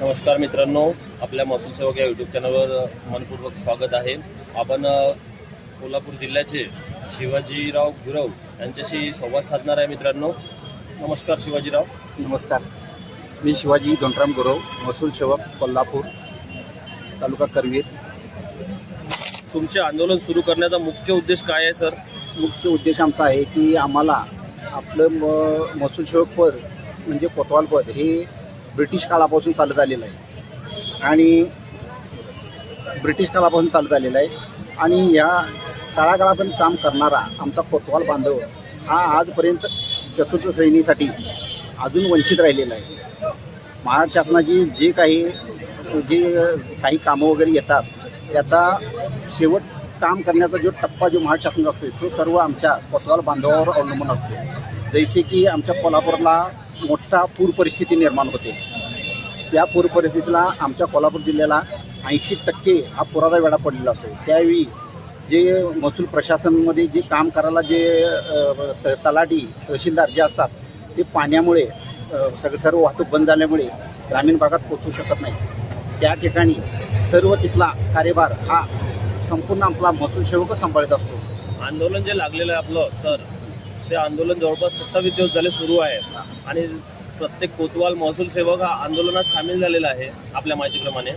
नमस्कार मित्रांनो आपल्या महसूल सेवक या यूट्यूब चॅनलवर मनपूर्वक स्वागत आहे. आपण कोल्हापूर जिल्ह्याचे शिवाजीराव गुरव यांच्याशी संवाद साधणार आहे मित्रांनो. नमस्कार शिवाजीराव. नमस्कार. मी शिवाजी धोंडराम गुरव महसूल सेवक कोल्हापूर तालुका करवीर. तुमचे आंदोलन सुरू करण्याचा मुख्य उद्देश काय आहे सर? मुख्य उद्देश आमचा आहे की आम्हाला आपलं म महसूल सेवक पद म्हणजे कोतवाल पद हे ब्रिटिश काळापासून चालत आलेलं आहे. आणि ब्रिटिश काळापासून चालत आलेलं आहे. आणि या तळागाळापर्यंत काम करणारा आमचा कोतवाल बांधव हा आजपर्यंत चतुर्थ श्रेणीसाठी अजून वंचित राहिलेला आहे. महाराष्ट्र शासनाची जे काही जे काही कामं वगैरे येतात याचा शेवट काम करण्याचा जो टप्पा जो महाराष्ट्र शासनाचा असतो तो सर्व आमच्या कोतवाल बांधवावर अवलंबून असतो. जैसे की आमच्या कोल्हापूरला मोठा पूर परिस्थिती निर्माण होते. त्या पूर परिस्थितीला आमच्या कोल्हापूर जिल्ह्याला ऐंशी टक्के हा पुराचा वेढा पडलेला असतो. त्यावेळी जे महसूल प्रशासनामध्ये जे काम करायला जे त- तलाठी तहसीलदार जे असतात ते पाण्यामुळे सगळं सर्व वाहतूक बंद झाल्यामुळे ग्रामीण भागात पोचू शकत नाही. त्या ठिकाणी सर्व तिथला कार्यभार हा संपूर्ण आपला महसूल सेवक सांभाळत असतो. आंदोलन जे लागलेलं आहे आपलं सर ते आंदोलन जवळपास सत्तावीस दिवस झाले सुरू आहे. आणि प्रत्येक कोतवाल महसूल सेवक हा आंदोलनात सामील झालेला आहे आपल्या माहितीप्रमाणे.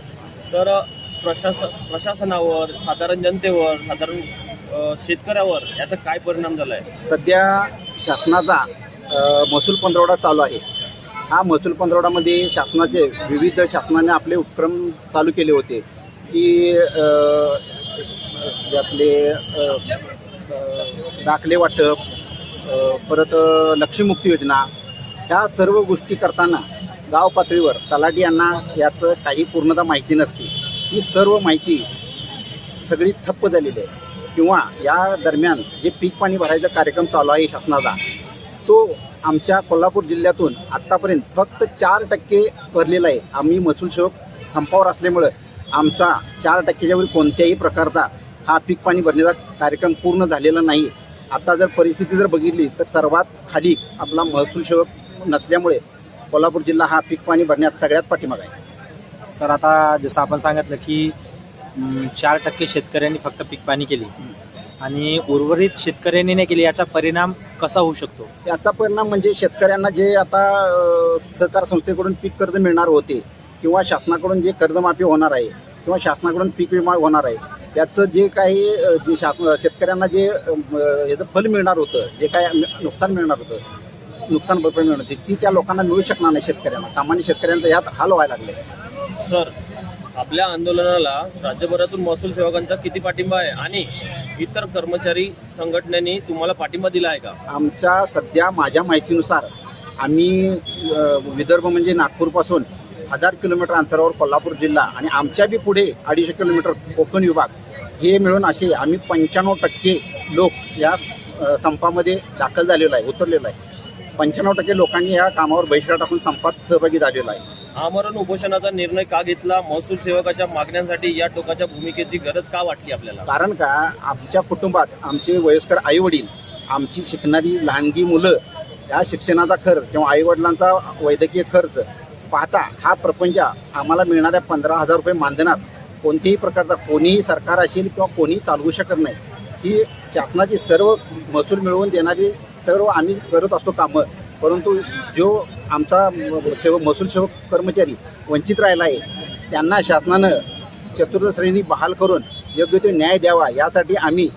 तर प्रशासन प्रशासनावर साधारण जनतेवर साधारण शेतकऱ्यावर याचा काय परिणाम झाला आहे सध्या शासनाचा महसूल पंधरवडा चालू आहे. हा महसूल पंधरवडामध्ये शासनाचे विविध शासनाने आपले उपक्रम चालू केले होते. की आपले दाखले वाटप परत लक्ष्मीमुक्ती योजना ह्या सर्व गोष्टी करताना गाव पातळीवर तलाठी यांना याचं काही पूर्णतः माहिती नसते. ही सर्व माहिती सगळी ठप्प झालेली आहे. किंवा या दरम्यान जे पीक पाणी भरायचा कार्यक्रम चालू आहे शासनाचा तो आमच्या कोल्हापूर जिल्ह्यातून आत्तापर्यंत फक्त चार टक्के भरलेला आहे. आम्ही महसूल शोक संपावर असल्यामुळं आमचा चार टक्क्याच्या कोणत्याही प्रकारचा हा पीक पाणी भरण्याचा कार्यक्रम पूर्ण झालेला नाही. आता जर परिस्थिती जर बघितली तर सर्वात खाली आपला महसूल सेवक नसल्यामुळे कोल्हापूर जिल्हा हा पीक पाणी भरण्यात सगळ्यात पाठीमागा आहे. सर आता जसं आपण सांगितलं की चार टक्के शेतकऱ्यांनी फक्त पीक पाणी केली. आणि उर्वरित शेतकऱ्यांनी नाही केली याचा परिणाम कसा होऊ शकतो? याचा परिणाम म्हणजे शेतकऱ्यांना जे आता सहकार संस्थेकडून पीक कर्ज मिळणार होते किंवा शासनाकडून जे कर्जमाफी होणार आहे किंवा शासनाकडून पीक विमा होणार आहे त्याचं जे काही जे शासन शेतकऱ्यांना जे याचं फल मिळणार होतं जे काय नुकसान मिळणार होतं नुकसान भरपाई मिळणार होती ती त्या लोकांना मिळू शकणार नाही शेतकऱ्यांना. सामान्य शेतकऱ्यांचा यात हाल व्हायला लागले. सर आपल्या आंदोलनाला राज्यभरातून महसूल सेवकांचा किती पाठिंबा आहे? आणि इतर कर्मचारी संघटनेनी तुम्हाला पाठिंबा दिला आहे का? आमच्या सध्या माझ्या माहितीनुसार आम्ही विदर्भ म्हणजे नागपूरपासून हजार किलोमीटर अंतरावर कोल्हापूर जिल्हा आणि आमच्या बी पुढे अडीचशे किलोमीटर कोकण विभाग हे मिळून असे आम्ही पंच्याण्णव टक्के लोक या संपामध्ये दाखल झालेलो आहे उतरलेलो आहे. पंच्याण्णव टक्के लोकांनी या कामावर बहिष्कार टाकून संपात सहभागी झालेला आहे. आमरण उपोषणाचा निर्णय का घेतला? महसूल सेवकाच्या मागण्यांसाठी या टोकाच्या भूमिकेची गरज का वाटली आपल्याला? कारण का आमच्या कुटुंबात आमचे वयस्कर आईवडील आमची शिकणारी लहानगी मुलं या शिक्षणाचा खर्च किंवा आईवडिलांचा वैद्यकीय खर्च पाहता हा प्रपंच आम्हाला मिळणाऱ्या पंधरा हजार रुपये मानधनात कोणत्याही प्रकारचा कोणीही सरकार असेल किंवा कोणीही चालवू शकत नाही. ही शासनाची सर्व महसूल मिळवून देणारी सर्व आम्ही करत असतो कामं. परंतु जो आमचा सेव महसूल सेवक कर्मचारी वंचित राहिला आहे त्यांना शासनानं चतुर्थ श्रेणी बहाल करून योग्य तो न्याय द्यावा यासाठी आम्ही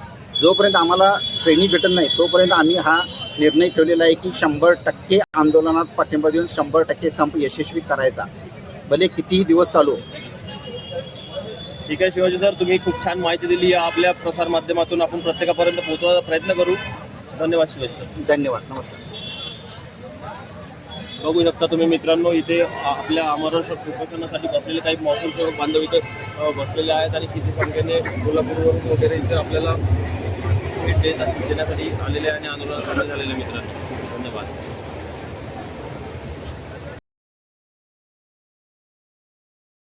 जोपर्यंत आम्हाला श्रेणी भेटत नाही तोपर्यंत आम्ही हा निर्णय ठेवलेला आहे की शंभर टक्के आंदोलनात पाठिंबा देऊन शंभर टक्के संप यशस्वी करायचा. भले कितीही दिवस चालू ठीक आहे शिवाजी सर तुम्ही खूप छान माहिती दिली. या आपल्या प्रसार माध्यमातून आपण प्रत्येकापर्यंत पोहोचवायचा प्रयत्न करू. धन्यवाद शिवाजी सर. धन्यवाद. नमस्कार. बघू शकता तुम्ही मित्रांनो इथे आपल्या अमर उपोषणासाठी बसलेले काही महसूल सेवक बांधव इथे बसलेले आहेत आणि किती संख्येने कोल्हापूरवरून वगैरे इथे आपल्याला भेट देत देण्यासाठी आलेले आणि आंदोलन सामील झालेल्या मित्रांनो. धन्यवाद.